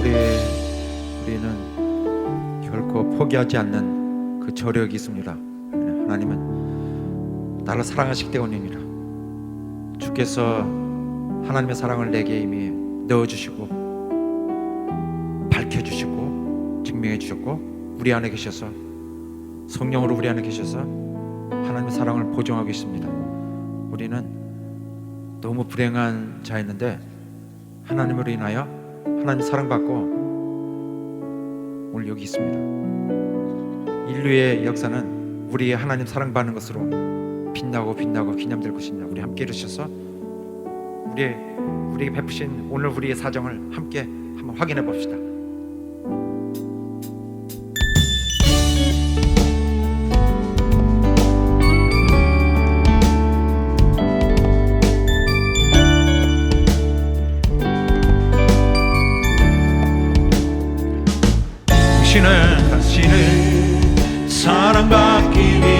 우리 우리는 결코 포기하지 않는 그 저력이 있습니다. 하나님은 나를 사랑하시기 때문입니다. 주께서 하나님의 사랑을 내게 이미 넣어주시고 밝혀주시고 증명해 주셨고 우리 안에 계셔서 성령으로 우리 안에 계셔서 하나님의 사랑을 보증하고 있습니다. 우리는 너무 불행한 자였는데 하나님으로 인하여 하나님 사랑받고 오늘 여기 있습니다. 인류의 역사는 우리의 하나님 사랑받는 것으로 빛나고 빛나고 기념될 것입니다. 우리 함께 이루셔서 우리 우리에게 베푸신 오늘 우리의 사정을 함께 한번 확인해 봅시다. 당신은 당신을 사랑받기 위해